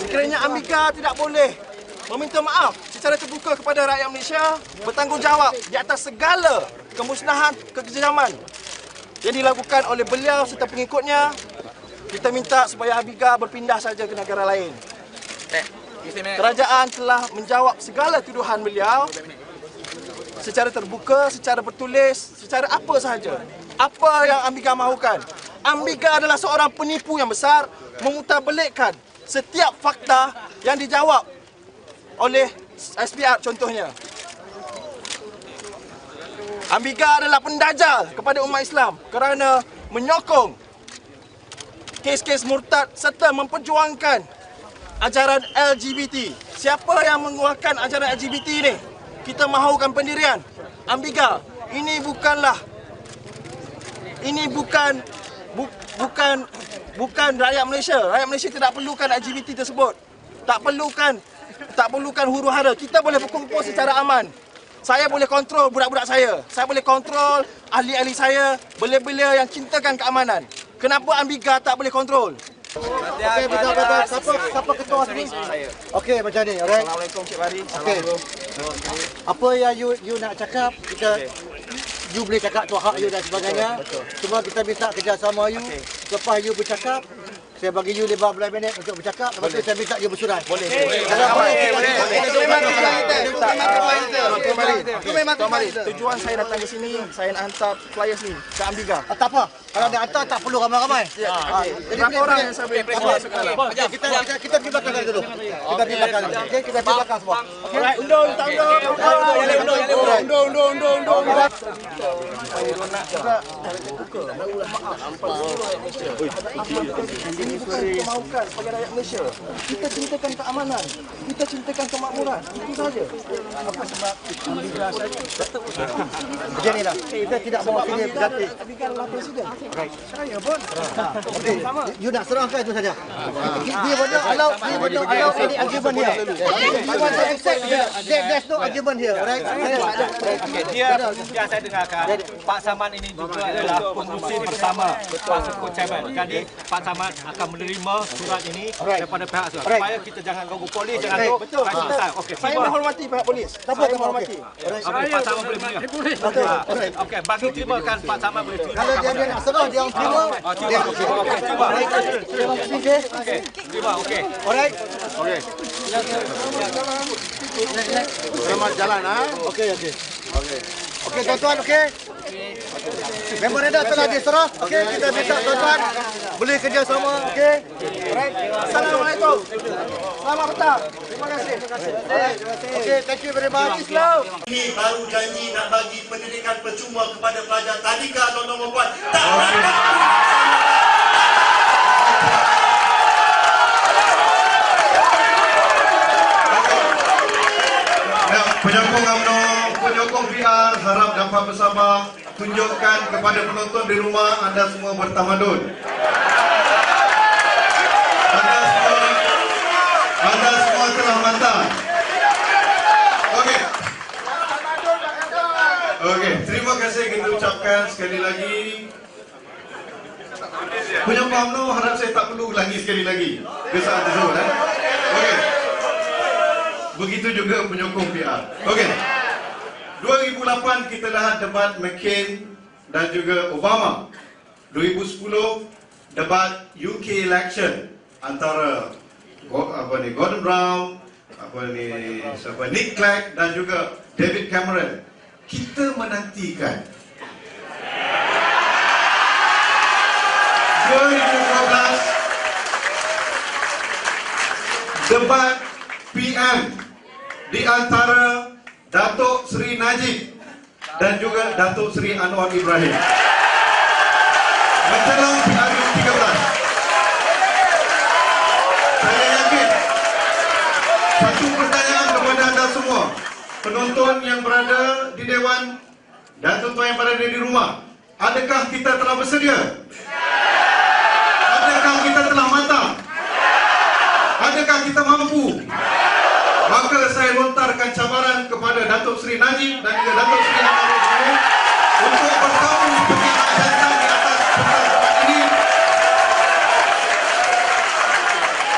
Sekiranya Amiga tidak boleh meminta maaf secara terbuka kepada rakyat Malaysia bertanggungjawab di atas segala kemusnahan kekejaman yang dilakukan oleh beliau serta pengikutnya kita minta supaya Amiga berpindah saja ke negara lain. Kerajaan telah menjawab segala tuduhan beliau secara terbuka, secara bertulis, secara apa sahaja. Apa yang Amiga mahukan. Amiga adalah seorang penipu yang besar memutarbelikkan setiap fakta yang dijawab oleh SPR contohnya. Amiga adalah pendajal kepada umat Islam kerana menyokong kes-kes murtad serta memperjuangkan ajaran LGBT. Siapa yang mengeluarkan ajaran LGBT ini? Kita mahukan pendirian. Amiga, ini bukanlah ini bukan bu, bukan bukan rakyat Malaysia. Rakyat Malaysia tidak perlukan LGBT tersebut. Tak perlukan tak perlukan huru-hara. Kita boleh berkumpul secara aman. Saya boleh kontrol budak-budak saya. Saya boleh kontrol ahli-ahli saya, belia-belia yang cintakan keamanan. Kenapa Amiga tak boleh kontrol? Okey, betul betul. Siapa siapa ketua sini? Okey, macam ni, alright. Assalamualaikum Cik Bari. Okey. Apa yang you you nak cakap, kita you boleh cakap tu hak you dan sebagainya. Cuma kita minta kerjasama you. Lepas you bercakap, saya bagi you 15 minit untuk bercakap. Lepas tu saya minta you bersurat. Boleh. Kalau boleh, boleh. Itu memang Tujuan saya datang ke sini, saya nak hantar flyers ni ke Amiga. Ah, tak apa. Kalau nak hantar tak perlu ramai-ramai. Ah, Jadi Berapa boleh- orang boleh- yang saya boleh Okey, okey, kita kita kita pergi belakang dulu. Kita pergi belakang. Okey, kita pergi belakang semua. Alright, undung, tak undung. Undung, undung, undung, undung. Ini bukan Kita cintakan keamanan. Kita cintakan kemakmuran. Itu saja. Apa sebab Amiga saya Macam ni lah. Kita tidak bawa sini berganti. Saya pun. Okey, you nak serangkan itu saja. Dia benda allow dia benda allow any argument here. You want to accept here. There, there's no argument here, right? Okey, dia yang saya dengarkan Pak Samad ini juga adalah pengurusi bersama Pak Sukut Chairman. Jadi Pak Samad akan menerima surat ini daripada pihak surat. Supaya kita jangan ganggu polis, jangan Alright. tu. Betul. Selesai. Okey, Saya terima. menghormati pihak polis. Tak apa, Saya tak apa. menghormati. Okey, Pak Samad boleh beliau. Okey, okey, bagi terima kan Pak Samad boleh terima. Kalau dia, nak serang, dia orang terima. Ah, terima. Okey, okey, terima. Okey. Okey, terima. Okey. Alright. Selamat jalan ha. Okey, okey. Okey, tuan-tuan, okey. Memorandum telah diserah. Okey, kita minta tuan-tuan boleh kerjasama, okey. Assalamualaikum. Selamat petang. Terima kasih. Okey, thank you very much. Islam. Ini baru janji nak bagi pendidikan percuma kepada pelajar tadika atau nombor buat. Tak nak. Ya, penyokong UMNO, penyokong VR dapat bersabar tunjukkan kepada penonton di rumah anda semua bertamadun. Anda semua anda semua telah mantap. Okey. Okey, terima kasih kita ucapkan sekali lagi. Penyokong UMNO harap saya tak perlu lagi sekali lagi ke saat tersebut. Eh? Okey. Begitu juga penyokong PR. Okey. 2008 kita lihat debat McCain dan juga Obama. 2010 debat UK election antara apa ni Gordon Brown, apa ni siapa Nick Clegg dan juga David Cameron. Kita menantikan 2012 debat PM di antara Datuk Seri Najib dan juga Datuk Seri Anwar Ibrahim. Menjelang PRU 13. Saya yakin satu pertanyaan kepada anda semua, penonton yang berada di Dewan dan tuan-tuan yang berada di rumah, adakah kita telah bersedia? Adakah kita telah matang? Adakah kita mampu? maka saya lontarkan cabaran kepada Datuk Seri Najib dan juga Datuk Seri Najib untuk bertemu seperti Jantan di atas pentas ini.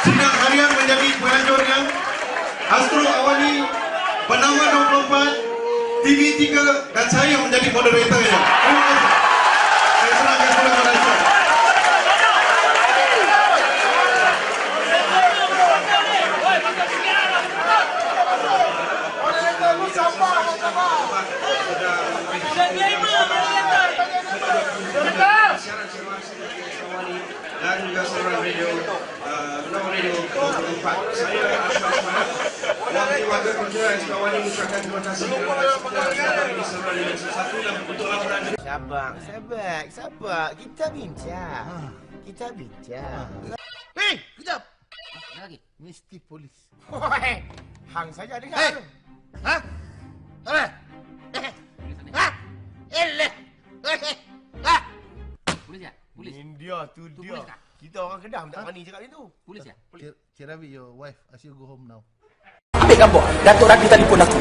Sidang Harian menjadi penganjurnya Astro Awani Penawar 24 TV3 dan saya menjadi moderatornya Terima kasih. Dan juga saluran radio uh, Menang Radio 24. Saya Ashraf Ismail. Wakil Wakil Kerja Esbawani mengucapkan terima kasih kepada yang di saluran radio satu dan untuk laporan Sabar, sabar, sabar. Kita bincang. Kita bincang. Hei, kejap. Lagi. Mesti polis. Hang saja dengar. Hei. tu. Ha? Apa? Tu dia. polis tak? Kita orang Kedah tak berani cakap macam tu. Polis ya? Cik, Cik Ravi, your wife ask you go home now. Ambil gambar. Datuk Rabi telefon aku.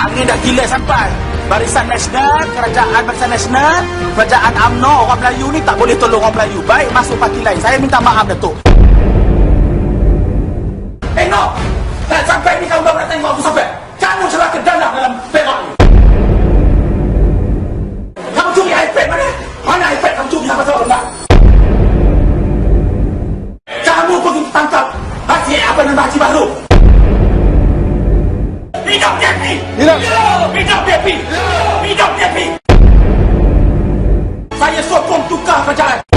Angin dah gila sampai. Barisan Nasional, Kerajaan Barisan Nasional, Kerajaan UMNO, orang Melayu ni tak boleh tolong orang Melayu. Baik masuk parti lain. Saya minta maaf Datuk. Eh no! Dan sampai ni kamu tak tengok aku sampai. Kamu ke dalam dalam perak ni. Mana? IPad kamu curi apa enggak? Kamu pergi tangkap Haji apa nama Haji Baru? Hidup Depi! Hidup! Hidup Depi! Hidup Depi! Saya sokong tukar kerajaan.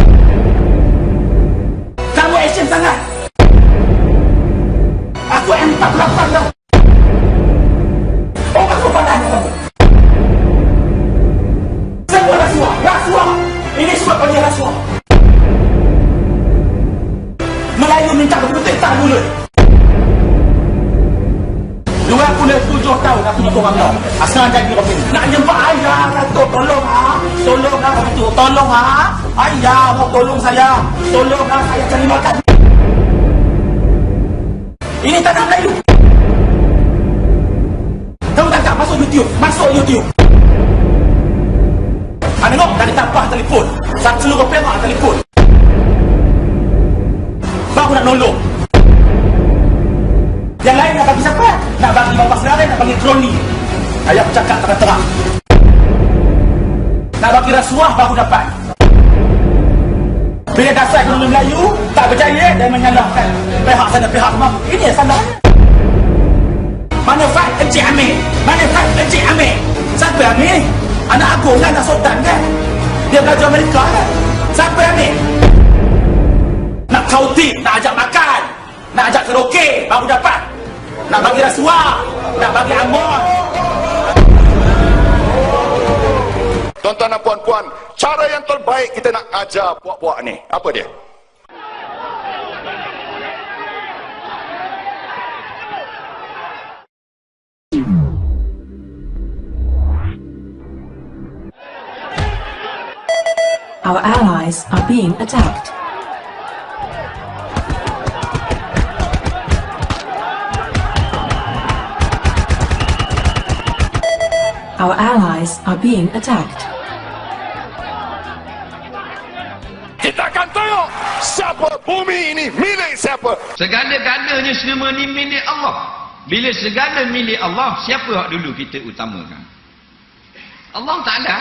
Orang kau. Asal jadi orang. Nak jumpa ayah Datuk tolong ha. Tolong ha tu. Tolong ha. Ayah mau tolong saya. Tolong ha saya cari makan. Ini tanah Melayu. Kamu tangkap masuk YouTube. Masuk YouTube. Ha, tengok dah ditambah telefon. Satu seluruh perak telefon. Baru nak nolong. Yang lain nak bagi siapa? Nak bagi bapak saudara, nak bagi kroni. Ayah bercakap terang-terang. Nak bagi rasuah baru dapat. Bila dasar ekonomi Melayu tak berjaya dan menyalahkan pihak sana pihak kemari. Ini yang salahnya. Mana Fat Encik Amir? Mana Fat Encik Amir? Siapa Amir? Anak agung kan, anak sultan kan? Dia belajar Amerika kan? Siapa Amir? Nak kauti, nak ajak makan, nak ajak karaoke, baru dapat. Nak bagi rasuah, nak bagi amor. Tuan-tuan dan puan-puan, cara yang terbaik kita nak ajar puak-puak ni, apa dia? Our allies are being attacked. Our allies are being attacked. Siapa bumi ini milik siapa. Segala-galanya semua ni milik Allah. Bila segala milik Allah, siapa yang dulu kita utamakan? Allah Ta'ala.